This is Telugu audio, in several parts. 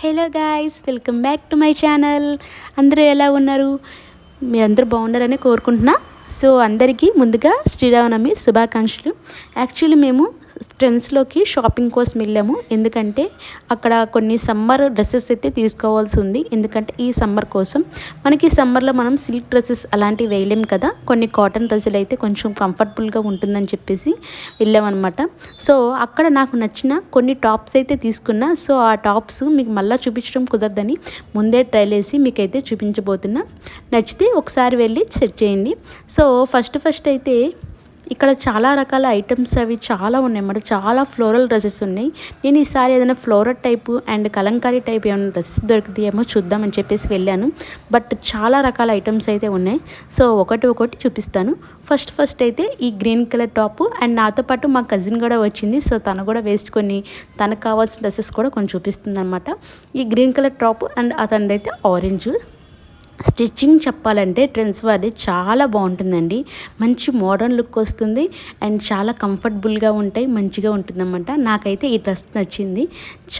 Hello guys welcome back to my channel. అందరూ ఎలా ఉన్నారు? మీరందరూ బాగున్నారని కోరుకుంటున్నా. సో అందరికీ ముందుగా శ్రీరామనవమి శుభాకాంక్షలు. యాక్చువల్లీ మేము ట్రెండ్స్లోకి షాపింగ్ కోసం వెళ్ళాము. ఎందుకంటే అక్కడ కొన్ని సమ్మర్ డ్రెస్సెస్ అయితే తీసుకోవాల్సి ఉంది. ఎందుకంటే ఈ సమ్మర్ కోసం మనకి సమ్మర్లో మనం సిల్క్ డ్రెస్సెస్ అలాంటివి వేయలేం కదా. కొన్ని కాటన్ డ్రెస్సులు అయితే కొంచెం కంఫర్టబుల్గా ఉంటుందని చెప్పేసి వెళ్ళామన్నమాట. సో అక్కడ నాకు నచ్చిన కొన్ని టాప్స్ అయితే తీసుకున్నా. సో ఆ టాప్స్ మీకు మళ్ళీ చూపించడం కుదరదని ముందే ట్రైల్ వేసి మీకైతే చూపించబోతున్నా. నచ్చితే ఒకసారి వెళ్ళి సెట్ చేయండి. సో ఫస్ట్ ఫస్ట్ అయితే ఇక్కడ చాలా రకాల ఐటమ్స్ అవి చాలా ఉన్నాయన్నమాట చాలా ఫ్లోరల్ డ్రెస్సెస్ ఉన్నాయి. నేను ఈసారి ఏదైనా floral type and kalamkari type ఏమైనా డ్రెస్సెస్ దొరుకుతాయేమో చూద్దామని చెప్పేసి వెళ్ళాను. బట్ చాలా రకాల ఐటమ్స్ అయితే ఉన్నాయి. సో ఒకటి ఒకటి చూపిస్తాను. ఫస్ట్ ఫస్ట్ అయితే ఈ గ్రీన్ కలర్ టాప్ అండ్ నాతో పాటు మా కజిన్ కూడా వచ్చింది. సో తను కూడా వేసుకొని తనకు కావాల్సిన డ్రెస్సెస్ కూడా కొంచెం చూపిస్తుంది అనమాట ఈ గ్రీన్ కలర్ టాప్ అండ్ అతనిదైతే ఆరెంజ్ స్టిచ్చింగ్ చెప్పాలంటే ట్రెండ్స్ అది చాలా బాగుంటుందండి. మంచి మోడర్న్ లుక్ వస్తుంది. అండ్ చాలా కంఫర్టబుల్గా ఉంటాయి. మంచిగా ఉంటుందన్నమాట. నాకైతే ఈ డ్రెస్ నచ్చింది.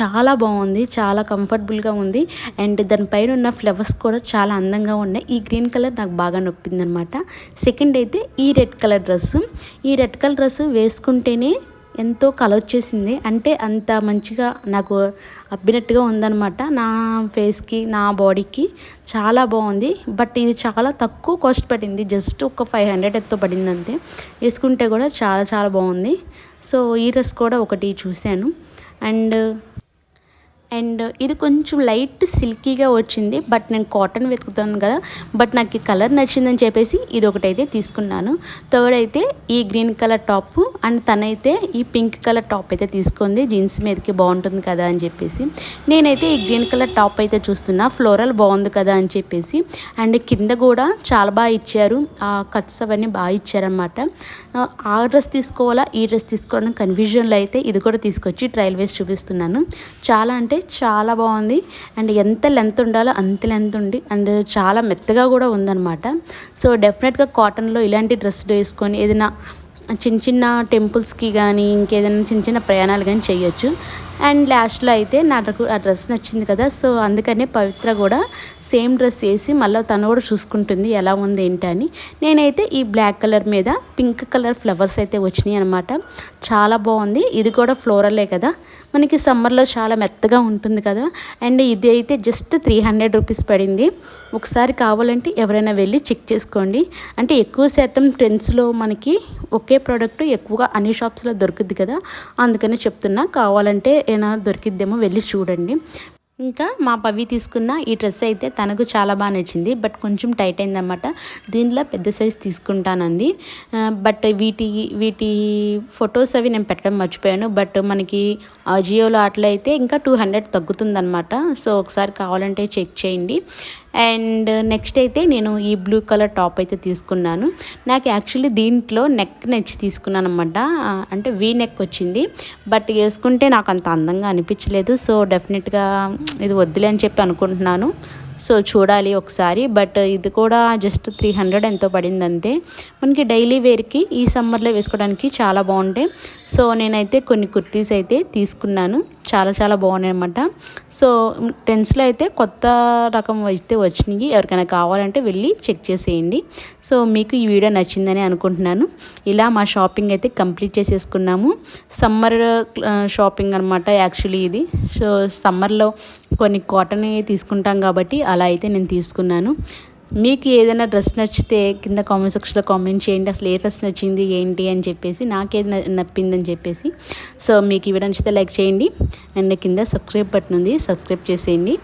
చాలా బాగుంది. చాలా కంఫర్టబుల్గా ఉంది. అండ్ దానిపైన ఉన్న ఫ్లవర్స్ కూడా చాలా అందంగా ఉన్నాయి. ఈ గ్రీన్ కలర్ నాకు బాగా నొప్పిందనమాట సెకండ్ అయితే ఈ రెడ్ కలర్ డ్రెస్సు. ఈ రెడ్ కలర్ డ్రెస్సు వేసుకుంటేనే ఎంతో కల వచ్చేసింది అంటే అంత మంచిగా నాకు అబ్బినట్టుగా ఉందనమాట నా ఫేస్కి నా బాడీకి చాలా బాగుంది. బట్ ఇది చాలా తక్కువ కాస్ట్ పడింది. జస్ట్ ఒక ఫైవ్ హండ్రెడ్ ఎంతో పడింది అంతే. వేసుకుంటే కూడా చాలా చాలా బాగుంది. సో ఈ డ్రెస్ కూడా ఒకటి చూశాను. అండ్ అండ్ ఇది కొంచెం లైట్ సిల్కీగా వచ్చింది బట్ నేను కాటన్ వెతుకుతాను కదా బట్ నాకు ఈ కలర్ నచ్చిందని చెప్పేసి ఇది ఒకటైతే తీసుకున్నాను. థర్డ్ అయితే ఈ గ్రీన్ కలర్ టాప్ అండ్ తనైతే ఈ పింక్ కలర్ టాప్ అయితే తీసుకుంది జీన్స్ మీదకి బాగుంటుంది కదా అని చెప్పేసి. నేనైతే ఈ గ్రీన్ కలర్ టాప్ అయితే చూస్తున్నా ఫ్లోరల్ బాగుంది కదా అని చెప్పేసి. అండ్ కింద కూడా చాలా బాగా ఇచ్చారు ఆ కట్స్ అవన్నీ బాగా ఇచ్చారనమాట ఆ డ్రెస్ తీసుకోవాలా ఈ డ్రెస్ తీసుకోవాలని కన్ఫ్యూజన్లో అయితే ఇది కూడా తీసుకొచ్చి ట్రయల్ వేసి చూపిస్తున్నాను. చాలా అంటే చాలా బాగుంది. అండ్ ఎంత లెంత్ ఉండాలో అంత లెంత్ ఉంది. అండ్ చాలా మెత్తగా కూడా ఉందన్నమాట. సో డెఫినెట్గా కాటన్లో ఇలాంటి డ్రెస్ వేసుకొని ఏదైనా చిన్న చిన్న టెంపుల్స్కి కానీ ఇంకేదైనా చిన్న చిన్న ప్రయాణాలు కానీ చేయొచ్చు. అండ్ లాస్ట్లో అయితే నాకు ఆ డ్రెస్ నచ్చింది కదా సో అందుకనే పవిత్ర కూడా సేమ్ డ్రెస్ వేసి మళ్ళీ తను కూడా చూసుకుంటుంది ఎలా ఉంది ఏంటి అని. నేనైతే ఈ బ్లాక్ కలర్ మీద పింక్ కలర్ ఫ్లవర్స్ అయితే వచ్చినాయి అనమాట చాలా బాగుంది. ఇది కూడా ఫ్లోరలే కదా. మనకి సమ్మర్లో చాలా మెత్తగా ఉంటుంది కదా. అండ్ ఇది అయితే జస్ట్ త్రీ హండ్రెడ్ రూపీస్ పడింది. ఒకసారి కావాలంటే ఎవరైనా వెళ్ళి చెక్ చేసుకోండి. అంటే ఎక్కువ శాతం ట్రెండ్స్లో మనకి ఒకే ప్రోడక్ట్ ఎక్కువగా అన్ని షాప్స్లో దొరుకుద్ది కదా. అందుకనే చెప్తున్నా కావాలంటే ఏమైనా దొరికిద్దేమో వెళ్ళి చూడండి. ఇంకా మా పవి తీసుకున్న ఈ డ్రెస్ అయితే తనకు చాలా బాగా నచ్చింది. బట్ కొంచెం టైట్ అయిందనమాట దీనిలో పెద్ద సైజ్ తీసుకుంటానంది. బట్ వీటి వీటి ఫొటోస్ అవి నేను పెట్టడం మర్చిపోయాను. బట్ మనకి జియోలో అట్లయితే ఇంకా టూ హండ్రెడ్ తగ్గుతుందనమాట సో ఒకసారి కావాలంటే చెక్ చేయండి. అండ్ నెక్స్ట్ అయితే నేను ఈ బ్లూ కలర్ టాప్ అయితే తీసుకున్నాను. నాకు యాక్చువల్లీ దీంట్లో నెక్ నెచ్చి తీసుకున్నాను అనమాట అంటే వీ నెక్ వచ్చింది. బట్ వేసుకుంటే నాకు అంత అందంగా అనిపించలేదు. సో డెఫినెట్గా ఇది వద్దులే అని చెప్పి అనుకుంటున్నాను. సో చూడాలి ఒకసారి. బట్ ఇది కూడా జస్ట్ త్రీ హండ్రెడ్ ఎంతో పడింది అంతే మనకి డైలీ వేర్కి ఈ సమ్మర్లో వేసుకోవడానికి చాలా బాగుంటాయి సో నేనైతే కొన్ని కుర్తీస్ అయితే తీసుకున్నాను. చాలా చాలా బాగున్నాయి అనమాట సో టెన్స్లో అయితే కొత్త రకం అయితే వచ్చినాయి. ఎవరికైనా కావాలంటే వెళ్ళి చెక్ చేసేయండి. సో మీకు ఈ వీడియో నచ్చిందని అనుకుంటున్నాను. ఇలా మా షాపింగ్ అయితే కంప్లీట్ చేసేసుకున్నాము. సమ్మర్ షాపింగ్ అనమాట యాక్చువల్లీ ఇది. సో సమ్మర్లో కొన్ని కాటన్ తీసుకుంటాం కాబట్టి అలా అయితే నేను తీసుకున్నాను. మీకు ఏదైనా డ్రెస్ నచ్చితే కింద కామెంట్ సెక్షన్లో కామెంట్ చేయండి. అసలు ఏ డ్రెస్ నచ్చింది ఏంటి అని చెప్పేసి నాకేది నప్పిందని చెప్పేసి. సో మీకు ఇవి నచ్చితే లైక్ చేయండి. అండ్ కింద సబ్స్క్రైబ్ బటన్ ఉంది. సబ్స్క్రైబ్ చేసేయండి.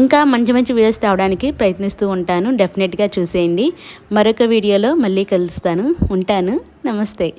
ఇంకా మంచి మంచి వీడియోస్ తేవడానికి ప్రయత్నిస్తూ ఉంటాను. డెఫినెట్గా చూసేయండి. మరొక వీడియోలో మళ్ళీ కలుస్తాను. ఉంటాను. నమస్తే.